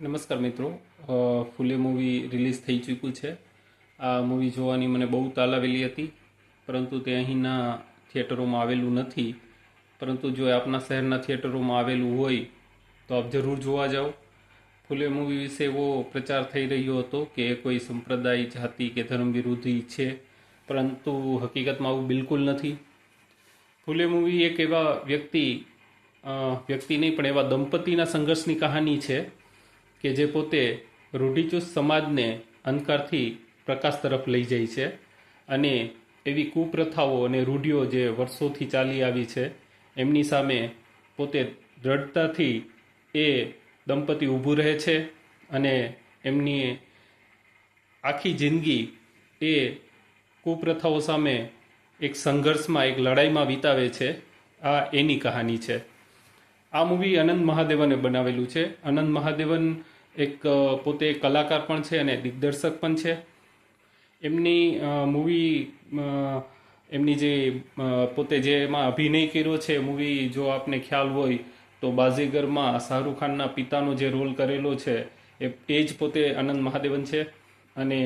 નમસ્કાર મિત્રો. ફૂલે movie release થઈ ચૂક્યું છે. આ મૂવી જોવાની મને બહુ તાલાવેલી હતી, પરંતુ તે અહીંના થિયેટરોમાં આવેલું નથી. પરંતુ જો આપના શહેરના થિયેટરોમાં આવેલું હોય, તો આપ જરૂર જોવા જાઓ. ફૂલે મૂવી વિશે એવો પ્રચાર થઈ રહ્યો હતો કે કોઈ સંપ્રદાય, જાતિ કે ધર્મ વિરોધી છે, પરંતુ હકીકતમાં આવું બિલકુલ નથી. ફૂલે મૂવી એક એવા વ્યક્તિ વ્યક્તિ નહીં, પણ એવા દંપતીના સંઘર્ષની કહાની છે. કે જે પોતે રૂઢિચુસ્ત સમાજને અંધકારથી પ્રકાશ તરફ લઈ જાય છે અને એવી કુપ્રથાઓ અને રૂઢિઓ જે વર્ષોથી ચાલી આવી છે, એમની સામે પોતે દ્રઢતાથી એ દંપતી ઊભું રહે છે અને એમની આખી જિંદગી એ કુપ્રથાઓ સામે એક સંઘર્ષમાં, એક લડાઈમાં વિતાવે છે. આ એની કહાની છે. આ મૂવી અનંત મહાદેવને બનાવેલું છે. અનંત મહાદેવન એક પોતે કલાકાર પણ છે અને દિગ્દર્શક પણ છે. એમની મૂવી એમની જે પોતે જે એમાં અભિનય કર્યો છે મૂવી જો આપને ખ્યાલ હોય તો બાઝીગરમાં શાહરૂખ ખાનના પિતાનો જે રોલ કરેલો છે, એ એ જ પોતે આનંદ મહાદેવન છે. અને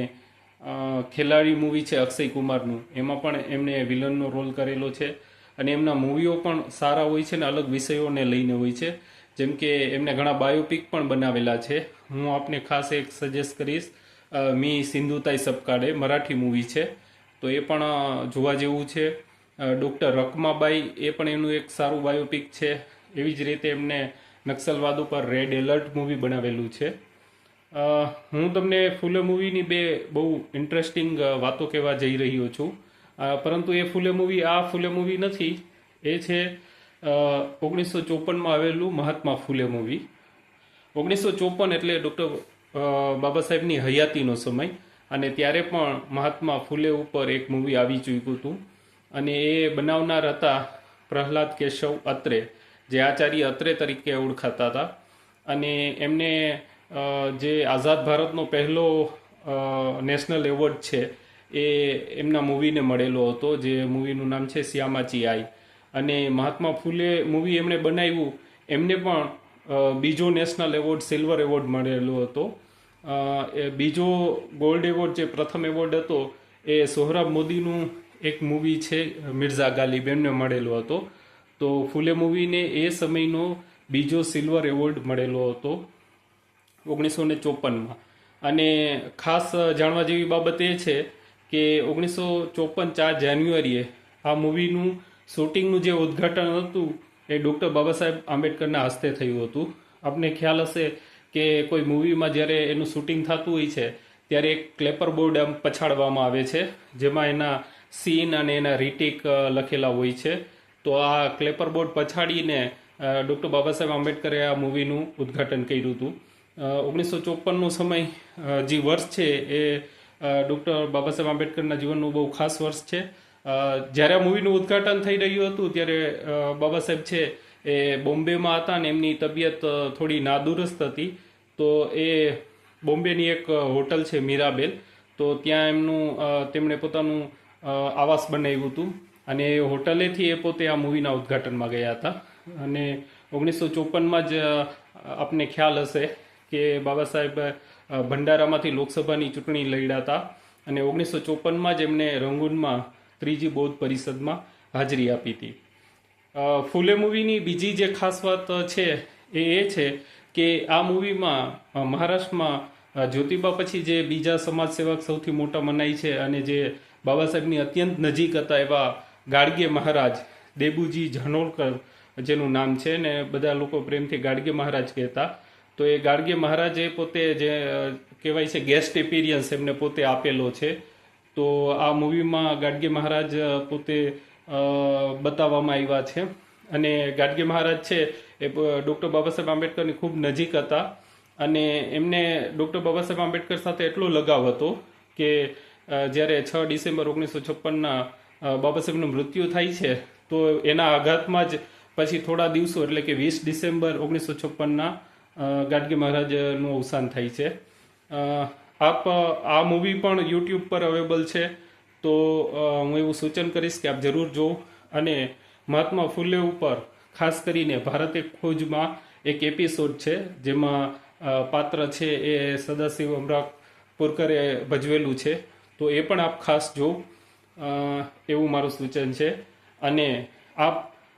ખેલાડી મૂવી છે અક્ષય કુમારનું. એમાં પણ એમને વિલનનો રોલ કરેલો છે. અને એમના મૂવીઓ પણ સારા હોય છે ને અલગ વિષયોને લઈને હોય છે. જેમ કે એમને ઘણા બાયોપિક પણ બનાવેલા છે. હું આપને ખાસ એક સજેસ્ટ કરીશ મી સિંધુતાઈ સપકાડે મરાઠી મૂવી છે. તો એ પણ જોવા જેવું છે. ડૉક્ટર રકમાબાઈ એ પણ એનું એક સારું બાયોપિક છે. એવી જ રીતે એમને નક્સલવાદ ઉપર રેડ એલર્ટ મૂવી બનાવેલું છે. હું તમને ફૂલે મૂવીની બે બહુ ઇન્ટરેસ્ટિંગ વાતો કહેવા જઈ રહ્યો છું. પરંતુ એ ફૂલે મૂવી આ ફૂલે મૂવી નથી. એ છે ઓગણીસો ચોપનમાં આવેલું મહાત્મા ફૂલે મૂવી ઓગણીસો ચોપન એટલે ડૉક્ટર બાબા સાહેબની હયાતીનો સમય અને ત્યારે પણ મહાત્મા ફૂલે ઉપર એક મૂવી આવી ચૂક્યું હતું. અને એ બનાવનાર હતા પ્રહલાદ કેશવ અત્રે, જે આચાર્ય અત્રે તરીકે ઓળખાતા હતા. અને એમને જે આઝાદ ભારતનો પહેલો નેશનલ એવોર્ડ છે, એ એમના મૂવીને મળેલો હતો, જે મૂવીનું નામ છે શ્યામાચી આઈ. અને મહાત્મા ફૂલે મૂવી એમણે બનાવ્યું, એમને પણ બીજો નેશનલ એવોર્ડ સિલ્વર એવોર્ડ મળેલો હતો. એ બીજો ગોલ્ડ એવોર્ડ જે પ્રથમ એવોર્ડ હતો, એ સોહરાબ મોદીનું એક મૂવી છે, મિર્ઝા ગાલિબ, એમને મળેલો હતો. તો ફૂલે મૂવીને એ સમયનો બીજો સિલ્વર એવોર્ડ મળેલો હતો ઓગણીસો ને ચોપનમાં. અને ખાસ જાણવા જેવી બાબત એ છે કે ઓગણીસો ચોપન ચાર જાન્યુઆરીએ આ મૂવીનું શૂટિંગનું જે ઉદ્ઘાટન હતું, એ ડૉક્ટર બાબા સાહેબ આંબેડકરના હસ્તે થયું હતું. આપને ખ્યાલ હશે કે કોઈ મૂવીમાં જ્યારે એનું શૂટિંગ થતું હોય છે, ત્યારે એક ક્લેપર બોર્ડ આમ પછાડવામાં આવે છે, જેમાં એના સીન અને એના રીટેક લખેલા હોય છે. તો આ ક્લેપર બોર્ડ પછાડીને ડૉક્ટર બાબા સાહેબ આંબેડકરે આ મૂવીનું ઉદ્ઘાટન કર્યું હતું. ઓગણીસો ચોપનનો સમય જે વર્ષ છે, એ ડૉક્ટર બાબા સાહેબ આંબેડકરના જીવનનું બહુ ખાસ વર્ષ છે. જ્યારે આ મૂવીનું ઉદ્ઘાટન થઈ રહ્યું હતું, ત્યારે બાબા સાહેબ છે એ બોમ્બેમાં હતા ને એમની તબિયત થોડી નાદુરસ્ત હતી. તો એ બોમ્બેની એક હોટલ છે મીરાબેલ તો ત્યાં એમનું તેમણે પોતાનું આવાસ બનાવ્યું હતું. અને એ હોટલેથી એ પોતે આ મૂવીના ઉદ્ઘાટનમાં ગયા હતા. અને ઓગણીસો ચોપનમાં જ આપને ખ્યાલ હશે કે બાબા સાહેબ ભંડારામાંથી લોકસભાની ચૂંટણી લડ્યા હતા. અને ઓગણીસો ચોપનમાં જ એમને રંગૂનમાં ત્રીજી બૌદ્ધ પરિષદમાં હાજરી આપી હતી. ફૂલે મૂવીની બીજી જે ખાસ વાત છે, એ એ છે કે આ મૂવીમાં મહારાષ્ટ્રમાં જ્યોતિબા પછી જે બીજા સમાજ સેવક સૌથી મોટા મનાય છે અને જે બાબા સાહેબની અત્યંત નજીક હતા એવા ગાડગે મહારાજ, દેબુજી જાનોલકર જેનું નામ છે ને બધા લોકો પ્રેમથી ગાડગે મહારાજ કહેતા. તો એ ગાડગે મહારાજે પોતે જે કહેવાય છે ગેસ્ટ એપિરિયન્સ એમને પોતે આપેલો છે. તો આ મૂવીમાં ગાડગે મહારાજ પોતે બતાવવામાં આવ્યા છે. અને ગાડગે મહારાજ છે એ ડૉક્ટર બાબા સાહેબ આંબેડકરની ખૂબ નજીક હતા. અને એમને ડૉક્ટર બાબા સાહેબ આંબેડકર સાથે એટલો લગાવ હતો કે જ્યારે છ ડિસેમ્બર ઓગણીસો છપ્પનના બાબા સાહેબનું મૃત્યુ થાય છે, તો એના આઘાતમાં જ પછી થોડા દિવસો, એટલે કે વીસ ડિસેમ્બર ઓગણીસો છપ્પનના ગાડગે મહારાજનું અવસાન થાય છે. આપ આ મૂવી પણ યુટ્યુબ પર અવેલેબલ છે. તો હું એવું સૂચન કરીશ કે આપ જરૂર જુઓ અને મહાત્મા ફૂલે ઉપર, ખાસ કરીને ભારત એક ખોજમાં એક એપિસોડ છે, જેમાં પાત્ર છે એ સદાશિવ અમરાપુરકરે ભજવેલું છે. તો એ પણ આપ ખાસ જો એવું મારું સૂચન છે. અને આપ